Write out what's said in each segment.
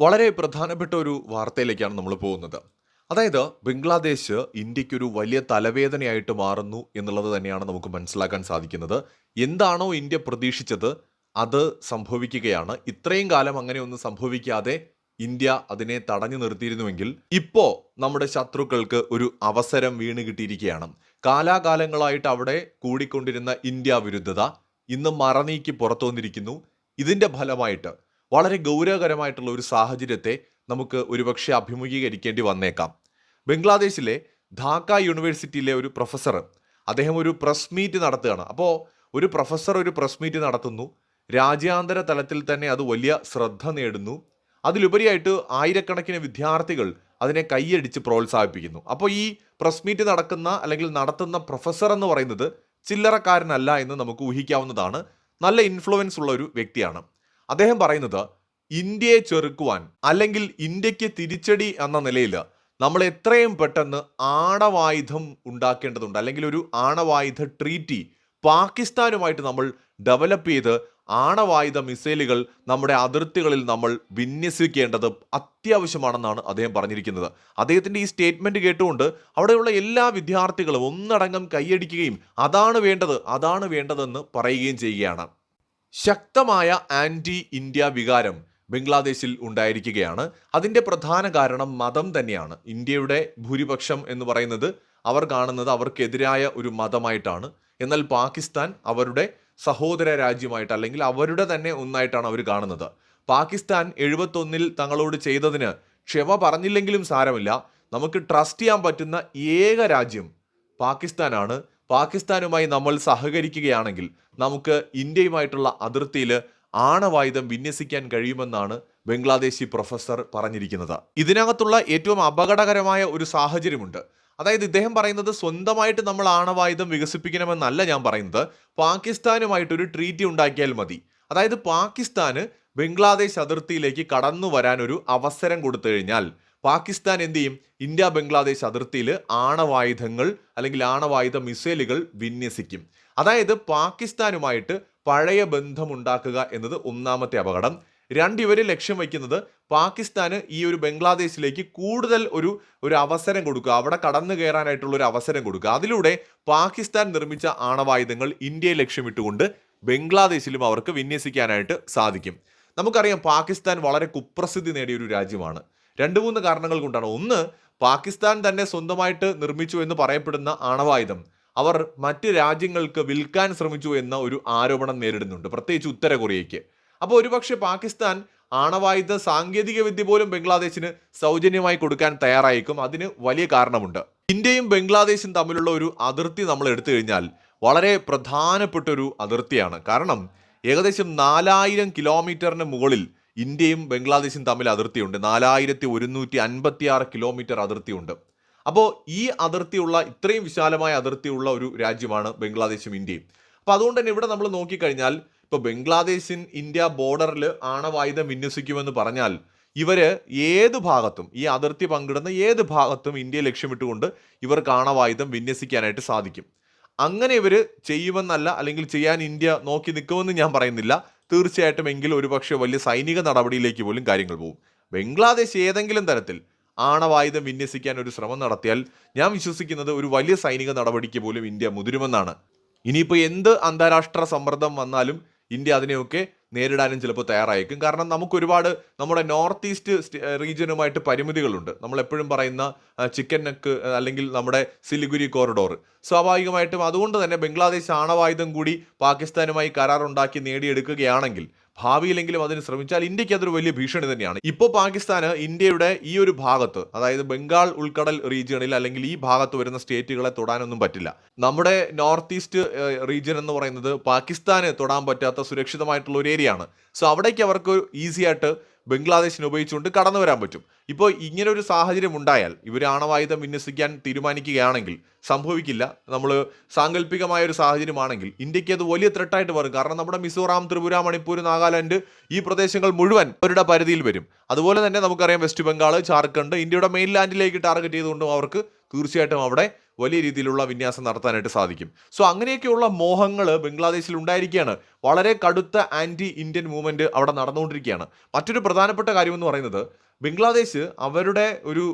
വളരെ പ്രധാനപ്പെട്ട ഒരു വാർത്തയിലേക്കാണ് നമ്മൾ പോകുന്നത്. അതായത് ബംഗ്ലാദേശ് ഇന്ത്യക്കൊരു വലിയ തലവേദനയായിട്ട് മാറുന്നു എന്നുള്ളത് തന്നെയാണ് നമുക്ക് മനസ്സിലാക്കാൻ സാധിക്കുന്നത്. എന്താണോ ഇന്ത്യ പ്രതീക്ഷിച്ചത് അത് സംഭവിക്കുകയാണ്. ഇത്രയും കാലം അങ്ങനെ ഒന്നും സംഭവിക്കാതെ ഇന്ത്യ അതിനെ തടഞ്ഞു നിർത്തിയിരുന്നുവെങ്കിൽ ഇപ്പോ നമ്മുടെ ശത്രുക്കൾക്ക് ഒരു അവസരം വീണ് കിട്ടിയിരിക്കുകയാണ്. കാലാകാലങ്ങളായിട്ട് അവിടെ കൂടിക്കൊണ്ടിരുന്ന ഇന്ത്യ വിരുദ്ധത ഇന്ന് മറനീക്കി പുറത്തു വന്നിരിക്കുന്നു ഇതിന്റെ ഫലമായിട്ട് വളരെ ഗൗരവകരമായിട്ടുള്ള ഒരു സാഹചര്യത്തെ നമുക്ക് ഒരുപക്ഷെ അഭിമുഖീകരിക്കേണ്ടി വന്നേക്കാം. ബംഗ്ലാദേശിലെ ധാക്ക യൂണിവേഴ്സിറ്റിയിലെ ഒരു പ്രൊഫസർ അദ്ദേഹം ഒരു പ്രസ് മീറ്റ് നടത്തുകയാണ്. അപ്പോൾ ഒരു പ്രൊഫസർ ഒരു പ്രസ് മീറ്റ് നടത്തുന്നു. രാജ്യാന്തര തലത്തിൽ തന്നെ അത് വലിയ ശ്രദ്ധ നേടുന്നു. അതിലുപരിയായിട്ട് ആയിരക്കണക്കിന് വിദ്യാർത്ഥികൾ അതിനെ കൈയടിച്ച് പ്രോത്സാഹിപ്പിക്കുന്നു. അപ്പോൾ ഈ പ്രസ് മീറ്റ് നടക്കുന്ന അല്ലെങ്കിൽ നടത്തുന്ന പ്രൊഫസർ എന്ന് പറയുന്നത് ചില്ലറക്കാരനല്ല എന്ന് നമുക്ക് ഊഹിക്കാവുന്നതാണ്. നല്ല ഇൻഫ്ലുവൻസ് ഉള്ള ഒരു വ്യക്തിയാണ്. അദ്ദേഹം പറയുന്നത് ഇന്ത്യയെ ചെറുക്കുവാൻ അല്ലെങ്കിൽ ഇന്ത്യയ്ക്ക് തിരിച്ചടി എന്ന നിലയിൽ നമ്മൾ എത്രയും പെട്ടെന്ന് ആണവായുധം ഉണ്ടാക്കേണ്ടതുണ്ട്. അല്ലെങ്കിൽ ഒരു ആണവായുധ ട്രീറ്റി പാകിസ്ഥാനുമായിട്ട് നമ്മൾ ഡെവലപ്പ് ചെയ്ത് ആണവായുധ മിസൈലുകൾ നമ്മുടെ അതിർത്തികളിൽ നമ്മൾ വിന്യസിക്കേണ്ടത് അത്യാവശ്യമാണെന്നാണ് അദ്ദേഹം പറഞ്ഞിരിക്കുന്നത്. അദ്ദേഹത്തിന്റെ ഈ സ്റ്റേറ്റ്മെന്റ് കേട്ടുകൊണ്ട് അവിടെയുള്ള എല്ലാ വിദ്യാർത്ഥികളും ഒന്നടങ്കം കൈയടിക്കുകയും അതാണ് വേണ്ടത് അതാണ് വേണ്ടതെന്ന് പറയുകയും ചെയ്യുകയാണ്. ശക്തമായ ആന്റി ഇന്ത്യ വികാരം ബംഗ്ലാദേശിൽ ഉണ്ടായിരിക്കുകയാണ്. അതിന്റെ പ്രധാന കാരണം മതം തന്നെയാണ്. ഇന്ത്യയുടെ ഭൂരിപക്ഷം എന്ന് പറയുന്നത് അവർ കാണുന്നത് അവർക്കെതിരായ ഒരു മതമായിട്ടാണ്. എന്നാൽ പാകിസ്ഥാൻ അവരുടെ സഹോദര രാജ്യമായിട്ട് അല്ലെങ്കിൽ അവരുടെ തന്നെ ഒന്നായിട്ടാണ് അവർ കാണുന്നത്. പാകിസ്ഥാൻ എഴുപത്തൊന്നിൽ തങ്ങളോട് ചെയ്തതിന് ക്ഷമ പറഞ്ഞില്ലെങ്കിലും സാരമില്ല. നമുക്ക് ട്രസ്റ്റ് ചെയ്യാൻ പറ്റുന്ന ഏക രാജ്യം പാകിസ്ഥാനാണ്. പാകിസ്ഥാനുമായി നമ്മൾ സഹകരിക്കുകയാണെങ്കിൽ നമുക്ക് ഇന്ത്യയുമായിട്ടുള്ള അതിർത്തിയിൽ ആണവായുധം വിന്യസിക്കാൻ കഴിയുമെന്നാണ് ബംഗ്ലാദേശി പ്രൊഫസർ പറഞ്ഞിരിക്കുന്നത്. ഇതിനകത്തുള്ള ഏറ്റവും അപകടകരമായ ഒരു സാഹചര്യമുണ്ട്. അതായത് ഇദ്ദേഹം പറയുന്നത് സ്വന്തമായിട്ട് നമ്മൾ ആണവായുധം വികസിപ്പിക്കണമെന്നല്ല ഞാൻ പറയുന്നത്. പാകിസ്ഥാനുമായിട്ട് ഒരു ട്രീറ്റി ഉണ്ടാക്കിയാൽ മതി. അതായത് പാകിസ്ഥാന് ബംഗ്ലാദേശ് അതിർത്തിയിലേക്ക് കടന്നു വരാൻ ഒരു അവസരം കൊടുത്തു കഴിഞ്ഞാൽ പാകിസ്ഥാൻ എന്ത് ചെയ്യും? ഇന്ത്യ ബംഗ്ലാദേശ് അതിർത്തിയിൽ ആണവായുധങ്ങൾ അല്ലെങ്കിൽ ആണവായുധ മിസൈലുകൾ വിന്യസിക്കും. അതായത് പാകിസ്ഥാനുമായിട്ട് പഴയ ബന്ധമുണ്ടാക്കുക എന്നത് ഒന്നാമത്തെ അപകടം. രണ്ട് ഇവർ ലക്ഷ്യം വയ്ക്കുന്നത് പാകിസ്ഥാന് ഈ ഒരു ബംഗ്ലാദേശിലേക്ക് കൂടുതൽ ഒരു ഒരു അവസരം കൊടുക്കുക. അവിടെ കടന്നു കയറാനായിട്ടുള്ള ഒരു അവസരം കൊടുക്കുക. അതിലൂടെ പാകിസ്ഥാൻ നിർമ്മിച്ച ആണവായുധങ്ങൾ ഇന്ത്യയെ ലക്ഷ്യമിട്ടുകൊണ്ട് ബംഗ്ലാദേശിലും അവർക്ക് വിന്യസിക്കാനായിട്ട് സാധിക്കും. നമുക്കറിയാം പാകിസ്ഥാൻ വളരെ കുപ്രസിദ്ധി നേടിയ ഒരു രാജ്യമാണ്. രണ്ട് മൂന്ന് കാരണങ്ങൾ കൊണ്ടാണ്. ഒന്ന് പാകിസ്ഥാൻ തന്നെ സ്വന്തമായിട്ട് നിർമ്മിച്ചു എന്ന് പറയപ്പെടുന്ന ആണവായുധം. അവർ മറ്റ് രാജ്യങ്ങൾക്ക് വിൽക്കാൻ ശ്രമിച്ചു എന്ന ഒരു ആരോപണം നേരിടുന്നുണ്ട്. പ്രത്യേകിച്ച് ഉത്തര കൊറിയയ്ക്ക്. അപ്പോൾ ഒരുപക്ഷെ പാകിസ്ഥാൻ ആണവായുധ സാങ്കേതിക വിദ്യ പോലും ബംഗ്ലാദേശിന് സൗജന്യമായി കൊടുക്കാൻ തയ്യാറായേക്കും. അതിന് വലിയ കാരണമുണ്ട്. ഇന്ത്യയും ബംഗ്ലാദേശും തമ്മിലുള്ള ഒരു അതിർത്തി നമ്മൾ എടുത്തു കഴിഞ്ഞാൽ വളരെ പ്രധാനപ്പെട്ട ഒരു അതിർത്തിയാണ്. കാരണം ഏകദേശം നാലായിരം കിലോമീറ്ററിന് മുകളിൽ ഇന്ത്യയും ബംഗ്ലാദേശും തമ്മിൽ അതിർത്തിയുണ്ട്. നാലായിരത്തി ഒരുന്നൂറ്റി അൻപത്തി ആറ് കിലോമീറ്റർ അതിർത്തിയുണ്ട്. അപ്പോൾ ഈ അതിർത്തിയുള്ള ഇത്രയും വിശാലമായ അതിർത്തിയുള്ള ഒരു രാജ്യമാണ് ബംഗ്ലാദേശും ഇന്ത്യയും. അപ്പോൾ അതുകൊണ്ട് തന്നെ ഇവിടെ നമ്മൾ നോക്കിക്കഴിഞ്ഞാൽ ഇപ്പോൾ ബംഗ്ലാദേശിൻ ഇന്ത്യ ബോർഡറിൽ ആണവായുധം വിന്യസിക്കുമെന്ന് പറഞ്ഞാൽ ഇവർ ഏത് ഭാഗത്തും ഈ അതിർത്തി പങ്കിടുന്ന ഏത് ഭാഗത്തും ഇന്ത്യയെ ലക്ഷ്യമിട്ടുകൊണ്ട് ഇവർക്ക് ആണവായുധം വിന്യസിക്കാനായിട്ട് സാധിക്കും. അങ്ങനെ ഇവർ ചെയ്യുമെന്നല്ല അല്ലെങ്കിൽ ചെയ്യാൻ ഇന്ത്യ നോക്കി നിൽക്കുമെന്ന് ഞാൻ പറയുന്നില്ല. തീർച്ചയായിട്ടും എങ്കിൽ ഒരുപക്ഷെ വലിയ സൈനിക നടപടിയിലേക്ക് പോലും കാര്യങ്ങൾ പോകും ബംഗ്ലാദേശ് ഏതെങ്കിലും തരത്തിൽ ആണവായുധം വിന്യസിക്കാൻ ഒരു ശ്രമം നടത്തിയാൽ ഞാൻ വിശ്വസിക്കുന്നത് ഒരു വലിയ സൈനിക നടപടിക്ക് പോലും ഇന്ത്യ മുതിരുമെന്നാണ്. ഇനിയിപ്പോൾ എന്ത് അന്താരാഷ്ട്ര സമ്മർദ്ദം വന്നാലും ഇന്ത്യ അതിനെയൊക്കെ നേരിടാനും ചിലപ്പോൾ തയ്യാറായിരിക്കും കാരണം നമുക്ക് ഒരുപാട് നമ്മുടെ നോർത്ത് ഈസ്റ്റ് റീജിയനുമായിട്ട് പരിമിതികളുണ്ട്. നമ്മൾ എപ്പോഴും പറയുന്ന ചിക്കൻ നെക്ക് അല്ലെങ്കിൽ നമ്മുടെ സിലിഗുരി കോറിഡോർ. സ്വാഭാവികമായിട്ടും അതുകൊണ്ട് തന്നെ ബംഗ്ലാദേശ് ആണവായുധം കൂടി പാകിസ്ഥാനുമായി കരാറുണ്ടാക്കി നേടിയെടുക്കുകയാണെങ്കിൽ ഭാവിയിലെങ്കിലും അതിന് ശ്രമിച്ചാൽ ഇന്ത്യയ്ക്ക് അതൊരു വലിയ ഭീഷണി തന്നെയാണ്. ഇപ്പോൾ പാകിസ്ഥാന് ഇന്ത്യയുടെ ഈ ഒരു ഭാഗത്ത് അതായത് ബംഗാൾ ഉൾക്കടൽ റീജിയണിൽ അല്ലെങ്കിൽ ഈ ഭാഗത്ത് വരുന്ന സ്റ്റേറ്റുകളെ തൊടാനൊന്നും പറ്റില്ല. നമ്മുടെ നോർത്ത് ഈസ്റ്റ് റീജിയൻ എന്ന് പറയുന്നത് പാകിസ്ഥാന് തൊടാൻ പറ്റാത്ത സുരക്ഷിതമായിട്ടുള്ള ഒരു ഏരിയ ആണ് സോ അവിടേക്ക് അവർക്ക് ഈസി ആയിട്ട് ബംഗ്ലാദേശിനെ ഉപയോഗിച്ചുകൊണ്ട് കടന്നു വരാൻ പറ്റും. ഇപ്പോൾ ഇങ്ങനെ ഒരു സാഹചര്യം ഉണ്ടായാൽ ഇവർ ആണവായുധം വിന്യസിക്കാൻ തീരുമാനിക്കുകയാണെങ്കിൽ സംഭവിക്കില്ല. നമ്മൾ സാങ്കല്പികമായ ഒരു സാഹചര്യമാണെങ്കിൽ ഇന്ത്യയ്ക്ക് അത് വലിയ ത്രെട്ടായിട്ട് വരും കാരണം നമ്മുടെ മിസോറാം ത്രിപുര മണിപ്പൂർ നാഗാലാൻഡ് ഈ പ്രദേശങ്ങൾ മുഴുവൻ അവരുടെ പരിധിയിൽ വരും. അതുപോലെ തന്നെ നമുക്കറിയാം വെസ്റ്റ് ബംഗാൾ ജാർഖണ്ഡ് ഇന്ത്യയുടെ മെയിൻ ലാൻഡിലേക്ക് ടാർഗറ്റ് ചെയ്തുകൊണ്ടും അവർക്ക് തീർച്ചയായിട്ടും അവിടെ വലിയ രീതിയിലുള്ള വിന്യാസം നടത്താനായിട്ട് സാധിക്കും. സോ അങ്ങനെയൊക്കെയുള്ള മോഹങ്ങൾ ബംഗ്ലാദേശിൽ ഉണ്ടായിരിക്കുകയാണ്. വളരെ കടുത്ത ആന്റി ഇന്ത്യൻ മൂവ്മെന്റ് അവിടെ നടന്നുകൊണ്ടിരിക്കുകയാണ്. മറ്റൊരു പ്രധാനപ്പെട്ട കാര്യം എന്ന് പറയുന്നത് ബംഗ്ലാദേശ് അവരുടെ ഒരു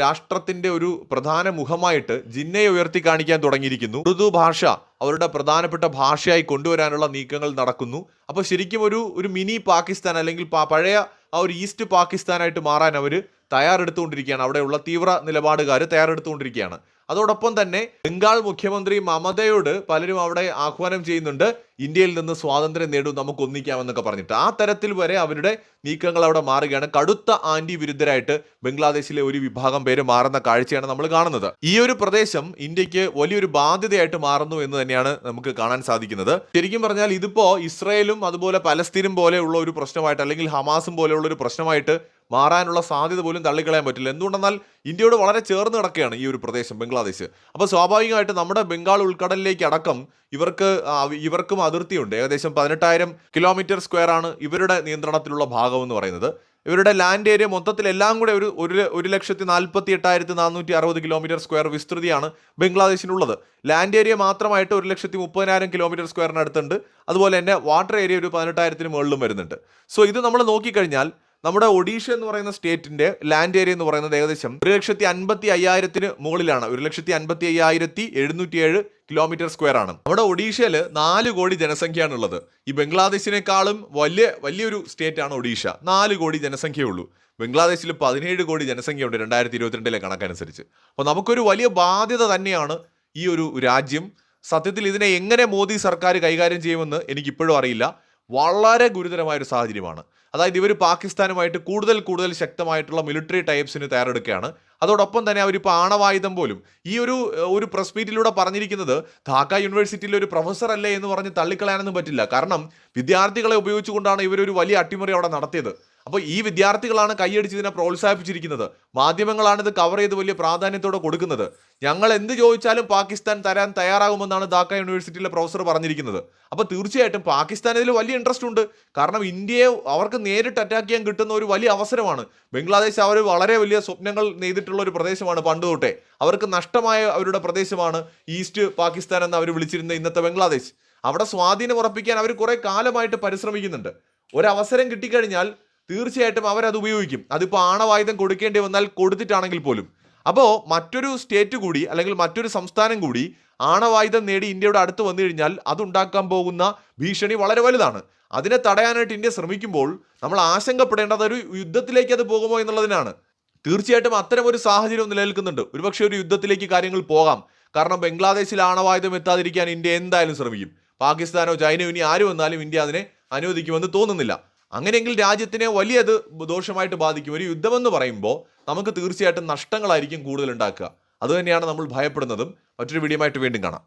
രാഷ്ട്രത്തിന്റെ ഒരു പ്രധാന മുഖമായിട്ട് ജിന്നയെ ഉയർത്തി കാണിക്കാൻ തുടങ്ങിയിരിക്കുന്നു. ഉറുദു ഭാഷ അവരുടെ പ്രധാനപ്പെട്ട ഭാഷയായി കൊണ്ടുവരാനുള്ള നീക്കങ്ങൾ നടക്കുന്നു. അപ്പോൾ ശരിക്കും ഒരു ഒരു മിനി പാകിസ്ഥാൻ അല്ലെങ്കിൽ പഴയ ആ ഒരു ഈസ്റ്റ് പാകിസ്ഥാനായിട്ട് മാറാൻ അവർ തയ്യാറെടുത്തുകൊണ്ടിരിക്കുകയാണ്. അവിടെയുള്ള തീവ്ര നിലപാടുകാർ തയ്യാറെടുത്തുകൊണ്ടിരിക്കുകയാണ്. അതോടൊപ്പം തന്നെ ബംഗാൾ മുഖ്യമന്ത്രി മമതയോട് പലരും അവിടെ ആഹ്വാനം ചെയ്യുന്നുണ്ട്. ഇന്ത്യയിൽ നിന്ന് സ്വാതന്ത്ര്യം നേടും നമുക്ക് ഒന്നിക്കാമെന്നൊക്കെ പറഞ്ഞിട്ട്. ആ തരത്തിൽ വരെ അവരുടെ നീക്കങ്ങൾ അവിടെ മാറുകയാണ്. കടുത്ത ആന്റി വിരുദ്ധരായിട്ട് ബംഗ്ലാദേശിലെ ഒരു വിഭാഗം പേര് മാറുന്ന കാഴ്ചയാണ് നമ്മൾ കാണുന്നത്. ഈ ഒരു പ്രദേശം ഇന്ത്യയ്ക്ക് വലിയൊരു ബാധ്യതയായിട്ട് മാറുന്നു എന്ന് തന്നെയാണ് നമുക്ക് കാണാൻ സാധിക്കുന്നത്. ശരിക്കും പറഞ്ഞാൽ ഇതിപ്പോ ഇസ്രയേലും അതുപോലെ പലസ്തീനും പോലെയുള്ള ഒരു പ്രശ്നമായിട്ട് അല്ലെങ്കിൽ ഹമാസും പോലെയുള്ള ഒരു പ്രശ്നമായിട്ട് മാറാനുള്ള സാധ്യത പോലും തള്ളിക്കളയാൻ പറ്റില്ല. എന്തുകൊണ്ടെന്നാൽ ഇന്ത്യയോട് വളരെ ചേർന്ന് കിടക്കുകയാണ് ഈ ഒരു പ്രദേശം ബംഗ്ലാദേശ്. അപ്പോൾ സ്വാഭാവികമായിട്ട് നമ്മുടെ ബംഗാൾ ഉൾക്കടലിലേക്ക് അടക്കം ഇവർക്ക് ഇവർക്കും അതിർത്തിയുണ്ട്. ഏകദേശം പതിനെട്ടായിരം കിലോമീറ്റർ സ്ക്വയർ ആണ് ഇവരുടെ നിയന്ത്രണത്തിലുള്ള ഭാഗം എന്ന് പറയുന്നത്. ഇവരുടെ ലാൻഡ് ഏരിയ മൊത്തത്തിൽ എല്ലാം കൂടെ ഒരു ഒരു ഒരു ലക്ഷത്തി നാൽപ്പത്തി എട്ടായിരത്തി നാനൂറ്റി അറുപത് കിലോമീറ്റർ സ്ക്വയർ വിസ്തൃതിയാണ് ബംഗ്ലാദേശിനുള്ളത്. ലാൻഡ് ഏരിയ മാത്രമായിട്ട് ഒരു ലക്ഷത്തി മുപ്പതിനായിരം കിലോമീറ്റർ സ്ക്വയറിന് അടുത്തുണ്ട് അതുപോലെ തന്നെ വാട്ടർ ഏരിയ ഒരു പതിനെട്ടായിരത്തിന് മുകളിലും വരുന്നുണ്ട്. സോ ഇത് നമ്മൾ നോക്കിക്കഴിഞ്ഞാൽ നമ്മുടെ ഒഡീഷ എന്ന് പറയുന്ന സ്റ്റേറ്റിന്റെ ലാൻഡ് ഏരിയ എന്ന് പറയുന്നത് ഏകദേശം ഒരു ലക്ഷത്തി അൻപത്തി അയ്യായിരത്തിന് മുകളിലാണ്. ഒരു ലക്ഷത്തി അൻപത്തി അയ്യായിരത്തി എഴുന്നൂറ്റി ഏഴ് കിലോമീറ്റർ സ്ക്വയർ ആണ്. നമ്മുടെ ഒഡീഷയിൽ നാല് കോടി ജനസംഖ്യയാണുള്ളത്. ഈ ബംഗ്ലാദേശിനേക്കാളും വലിയ വലിയൊരു സ്റ്റേറ്റ് ആണ് ഒഡീഷ. നാല് കോടി ജനസംഖ്യയുള്ളൂ ബംഗ്ലാദേശിൽ പതിനേഴ് കോടി ജനസംഖ്യയുണ്ട് രണ്ടായിരത്തി ഇരുപത്തിരണ്ടിലെ കണക്കനുസരിച്ച്. അപ്പോൾ നമുക്കൊരു വലിയ ബാധ്യത തന്നെയാണ് ഈ ഒരു രാജ്യം. സത്യത്തിൽ ഇതിനെ എങ്ങനെ മോദി സർക്കാർ കൈകാര്യം ചെയ്യുമെന്ന് എനിക്കിപ്പോഴും അറിയില്ല. വളരെ ഗുരുതരമായ ഒരു സാഹചര്യമാണ്. അതായത് ഇവർ പാകിസ്ഥാനുമായിട്ട് കൂടുതൽ കൂടുതൽ ശക്തമായിട്ടുള്ള മിലിറ്ററി ടൈപ്സിന് തയ്യാറെടുക്കുകയാണ്. അതോടൊപ്പം തന്നെ അവരിപ്പോൾ ആണവായുധം പോലും. ഈ ഒരു ഒരു പ്രസ് മീറ്റിലൂടെ പറഞ്ഞിരിക്കുന്നത് ധാക്ക യൂണിവേഴ്സിറ്റിയിലെ ഒരു പ്രൊഫസർ അല്ലേ എന്ന് പറഞ്ഞ് തള്ളിക്കളയാനൊന്നും പറ്റില്ല. കാരണം വിദ്യാർത്ഥികളെ ഉപയോഗിച്ചുകൊണ്ടാണ് ഇവരൊരു വലിയ അട്ടിമറി അവിടെ നടത്തിയത്. അപ്പോൾ ഈ വിദ്യാർത്ഥികളാണ് കൈയടിച്ച് ഇതിനെ പ്രോത്സാഹിപ്പിച്ചിരിക്കുന്നത്. മാധ്യമങ്ങളാണിത് കവർ ചെയ്ത് വലിയ പ്രാധാന്യത്തോടെ കൊടുക്കുന്നത്. ഞങ്ങൾ എന്ത് ചോദിച്ചാലും പാകിസ്ഥാൻ തരാൻ തയ്യാറാകുമെന്നാണ് ധാക്ക യൂണിവേഴ്സിറ്റിയിലെ പ്രൊഫസർ പറഞ്ഞിരിക്കുന്നത്. അപ്പോൾ തീർച്ചയായിട്ടും പാകിസ്ഥാൻ ഇതിൽ വലിയ ഇൻട്രസ്റ്റ് ഉണ്ട്. കാരണം ഇന്ത്യയെ അവർക്ക് നേരിട്ട് അറ്റാക്ക് ചെയ്യാൻ കിട്ടുന്ന ഒരു വലിയ അവസരമാണ്. ബംഗ്ലാദേശ് അവർ വളരെ വലിയ സ്വപ്നങ്ങൾ നെയ്തിട്ടുള്ള ഒരു പ്രദേശമാണ് പണ്ട് തൊട്ടേ. അവർക്ക് നഷ്ടമായ അവരുടെ പ്രദേശമാണ് ഈസ്റ്റ് പാകിസ്ഥാൻ എന്ന് അവർ വിളിച്ചിരുന്ന ഇന്നത്തെ ബംഗ്ലാദേശ്. അവിടെ സ്വാധീനം ഉറപ്പിക്കാൻ അവർ കുറേ കാലമായിട്ട് പരിശ്രമിക്കുന്നുണ്ട്. ഒരവസരം കിട്ടിക്കഴിഞ്ഞാൽ തീർച്ചയായിട്ടും അവരത് ഉപയോഗിക്കും. അതിപ്പോൾ ആണവായുധം കൊടുക്കേണ്ടി വന്നാൽ കൊടുത്തിട്ടാണെങ്കിൽ പോലും. അപ്പോൾ മറ്റൊരു സ്റ്റേറ്റ് കൂടി അല്ലെങ്കിൽ മറ്റൊരു സംസ്ഥാനം കൂടി ആണവായുധം നേടി ഇന്ത്യയുടെ അടുത്ത് വന്നു കഴിഞ്ഞാൽ അതുണ്ടാക്കാൻ പോകുന്ന ഭീഷണി വളരെ വലുതാണ്. അതിനെ തടയാനായിട്ട് ഇന്ത്യ ശ്രമിക്കുമ്പോൾ നമ്മൾ ആശങ്കപ്പെടേണ്ടത് ഒരു യുദ്ധത്തിലേക്ക് അത് പോകുമോ എന്നുള്ളതിനാണ്. തീർച്ചയായിട്ടും അത്തരം ഒരു സാഹചര്യം നിലനിൽക്കുന്നുണ്ട്. ഒരുപക്ഷെ ഒരു യുദ്ധത്തിലേക്ക് കാര്യങ്ങൾ പോകാം. കാരണം ബംഗ്ലാദേശിൽ ആണവായുധം എത്താതിരിക്കാൻ ഇന്ത്യ എന്തായാലും ശ്രമിക്കും. പാകിസ്ഥാനോ ചൈനയോ ഇനി ആര് വന്നാലും ഇന്ത്യ അതിനെ അനുവദിക്കുമെന്ന് തോന്നുന്നില്ല. അങ്ങനെയെങ്കിൽ രാജ്യത്തിനെ വലിയത് ദോഷമായിട്ട് ബാധിക്കും. ഒരു യുദ്ധമെന്ന് പറയുമ്പോൾ നമുക്ക് തീർച്ചയായിട്ടും നഷ്ടങ്ങളായിരിക്കും കൂടുതൽ ഉണ്ടാക്കുക അതുതന്നെയാണ് നമ്മൾ ഭയപ്പെടുന്നതും മറ്റൊരു വീഡിയോയുമായിട്ട് വീണ്ടും കാണാം.